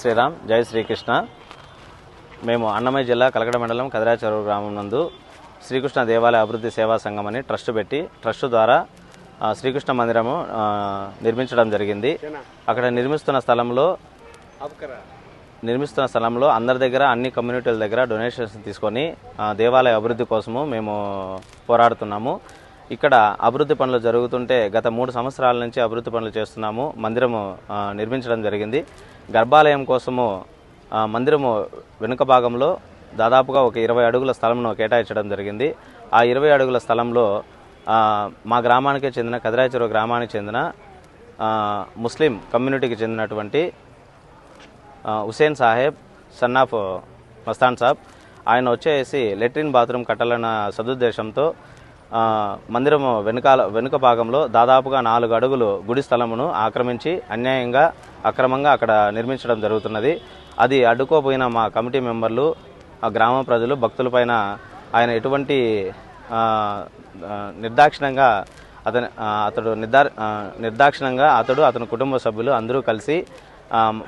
శ్రీరామ్ జై శ్రీకృష్ణ. మేము అన్నమయ్య జిల్లా కలకడ మండలం కదిరాచెరువు గ్రామం నందు శ్రీకృష్ణ దేవాలయ అభివృద్ధి సేవా సంఘం అని ట్రస్ట్ పెట్టి ట్రస్ట్ ద్వారా శ్రీకృష్ణ మందిరము నిర్మించడం జరిగింది. అక్కడ నిర్మిస్తున్న స్థలంలో నిర్మిస్తున్న స్థలంలో అందరి దగ్గర అన్ని కమ్యూనిటీల దగ్గర డొనేషన్స్ తీసుకొని దేవాలయ అభివృద్ధి కోసము మేము పోరాడుతున్నాము. ఇక్కడ అభివృద్ధి పనులు జరుగుతుంటే గత మూడు సంవత్సరాల నుంచి అభివృద్ధి పనులు చేస్తున్నాము. మందిరము నిర్మించడం జరిగింది. గర్భాలయం కోసము మందిరము వెనుక భాగంలో దాదాపుగా ఒక ఇరవై అడుగుల స్థలంను కేటాయించడం జరిగింది. ఆ ఇరవై అడుగుల స్థలంలో మా గ్రామానికి చెందిన కదిరాచెరువు గ్రామానికి చెందిన ముస్లిం కమ్యూనిటీకి చెందినటువంటి హుసేన్ సాహెబ్ సన్ ఆఫ్ మస్తాన్ సాబ్. ఆయన వచ్చేసి లెట్రిన్ బాత్రూమ్ కట్టాలన్న సదుద్దేశంతో మందిరం మందిరము వెనుకాల వెనుక భాగంలో దాదాపుగా నాలుగు అడుగులు గుడి స్థలమును ఆక్రమించి అన్యాయంగా అక్రమంగా అక్కడ నిర్మించడం జరుగుతున్నది. అది అడ్డుకోపోయిన మా కమిటీ మెంబర్లు ఆ గ్రామ ప్రజలు భక్తులపైన ఆయన ఎటువంటి నిర్దాక్షిణంగా అతని అతడు నిర్దా నిర్దాక్షిణంగా అతడు అతని కుటుంబ సభ్యులు అందరూ కలిసి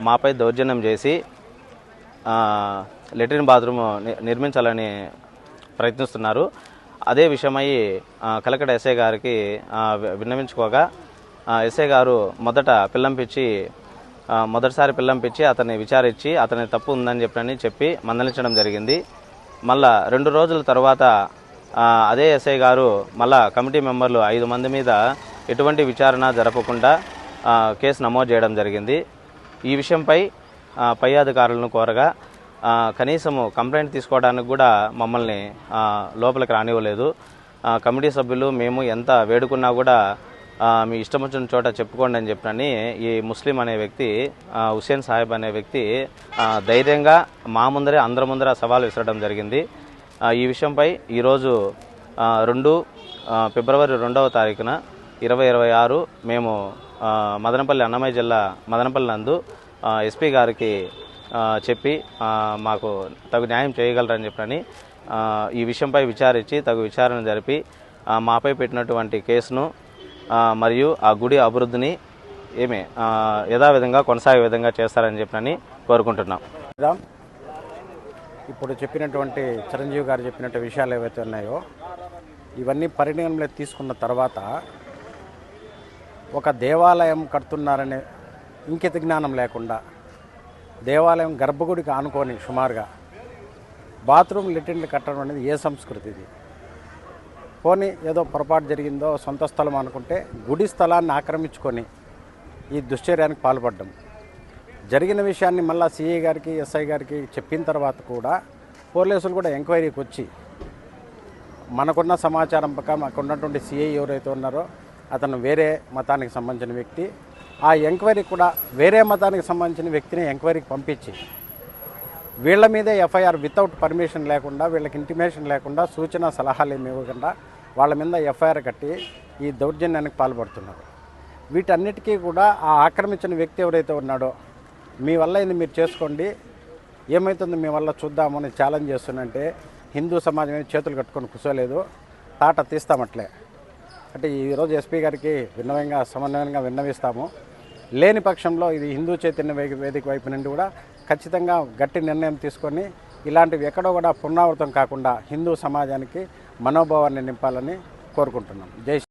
మాపై దౌర్జన్యం చేసి లెట్రిన్ బాత్రూమ్ ని- నిర్మించాలని ప్రయత్నిస్తున్నారు. అదే విషయమై కలకడ ఎస్ఐ గారికి విన్నవించుకోగా ఎస్ఐ గారు మొదట పిల్లంపిచ్చి మొదటిసారి పిల్లంపిచ్చి అతన్ని విచారించి అతని తప్పు ఉందని చెప్పని చెప్పి మందలించడం జరిగింది. మళ్ళా రెండు రోజుల తర్వాత అదే ఎస్ఐ గారు మళ్ళా కమిటీ మెంబర్లు ఐదు మంది మీద ఎటువంటి విచారణ జరపకుండా కేసు నమోదు చేయడం జరిగింది. ఈ విషయంపై పై అధికారులను కోరగా కనీసము కంప్లైంట్ తీసుకోవడానికి కూడా మమ్మల్ని లోపలికి రానివ్వలేదు. కమిటీ సభ్యులు మేము ఎంత వేడుకున్నా కూడా మీ ఇష్టం వచ్చిన చోట చెప్పుకోండి అని చెప్పినని ఈ ముస్లిం అనే వ్యక్తి హుసేన్ సాహెబ్ అనే వ్యక్తి ధైర్యంగా మా ముందరే అందరి ముందర సవాల్ విసరడం జరిగింది. ఈ విషయంపై ఈరోజు రెండు ఫిబ్రవరి రెండవ తారీఖున ఇరవై ఇరవై ఆరు మేము మదనపల్లి అన్నమయ్య జిల్లా మదనపల్లి నందు ఎస్పీ గారికి చెప్పి మాకు తగు న్యాయం చేయగలరని చెప్పని ఈ విషయంపై విచారించి తగు విచారణ జరిపి మాపై పెట్టినటువంటి కేసును మరియు ఆ గుడి అభివృద్ధిని ఏమి యథావిధంగా కొనసాగే విధంగా చేస్తారని చెప్పని కోరుకుంటున్నాం. ఇప్పుడు చెప్పినటువంటి చిరంజీవి గారు చెప్పినట్టు విషయాలు ఏవైతే ఉన్నాయో ఇవన్నీ పరిగణనలోకి తీసుకున్న తర్వాత ఒక దేవాలయం కడుతున్నారనే ఇంకిత జ్ఞానం లేకుండా దేవాలయం గర్భగుడికి ఆనుకొని సుమారుగా బాత్రూమ్ లెట్రిన్లు కట్టడం అనేది ఏ సంస్కృతి ఇది? పోనీ ఏదో పొరపాటు జరిగిందో సొంత స్థలం అనుకుంటే గుడి స్థలాన్ని ఆక్రమించుకొని ఈ దుశ్చర్యానికి పాల్పడ్డం. జరిగిన విషయాన్ని మళ్ళీ సిఐ గారికి ఎస్ఐ గారికి చెప్పిన తర్వాత కూడా పోలీసులు కూడా ఎంక్వైరీకి వచ్చి మనకున్న సమాచారం ప్రకారం అక్కడ ఉన్నటువంటి సిఐ ఎవరైతే ఉన్నారో అతను వేరే మతానికి సంబంధించిన వ్యక్తి ఆ ఎంక్వైరీ కూడా వేరే మతానికి సంబంధించిన వ్యక్తిని ఎంక్వైరీకి పంపించి వీళ్ళ మీదే ఎఫ్ఐఆర్ వితౌట్ పర్మిషన్ లేకుండా వీళ్ళకి ఇంటిమేషన్ లేకుండా సూచన సలహాలు ఏమి ఇవ్వకుండా వాళ్ళ మీద ఎఫ్ఐఆర్ కట్టి ఈ దౌర్జన్యానికి పాల్పడుతున్నారు. వీటన్నిటికీ కూడా ఆ ఆక్రమించిన వ్యక్తి ఎవరైతే ఉన్నాడో మీ వల్ల ఇది మీరు చేసుకోండి ఏమవుతుందో మీ వల్ల చూద్దామని ఛాలెంజ్ చేస్తున్నంటే హిందూ సమాజం ఏమి చేతులు కట్టుకొని కూర్చోలేదు తాట తీస్తామట్లే. అంటే ఈరోజు ఎస్పీ గారికి విన్నవంగా సమన్వయంగా విన్నవిస్తాము. లేని పక్షంలో ఇది హిందూ చైతన్య వేదిక వైపు నుండి కూడా ఖచ్చితంగా గట్టి నిర్ణయం తీసుకొని ఇలాంటివి ఎక్కడో కూడా పునరావృతం కాకుండా హిందూ సమాజానికి మనోభావాన్ని నింపాలని కోరుకుంటున్నాం. జై శ్రీ-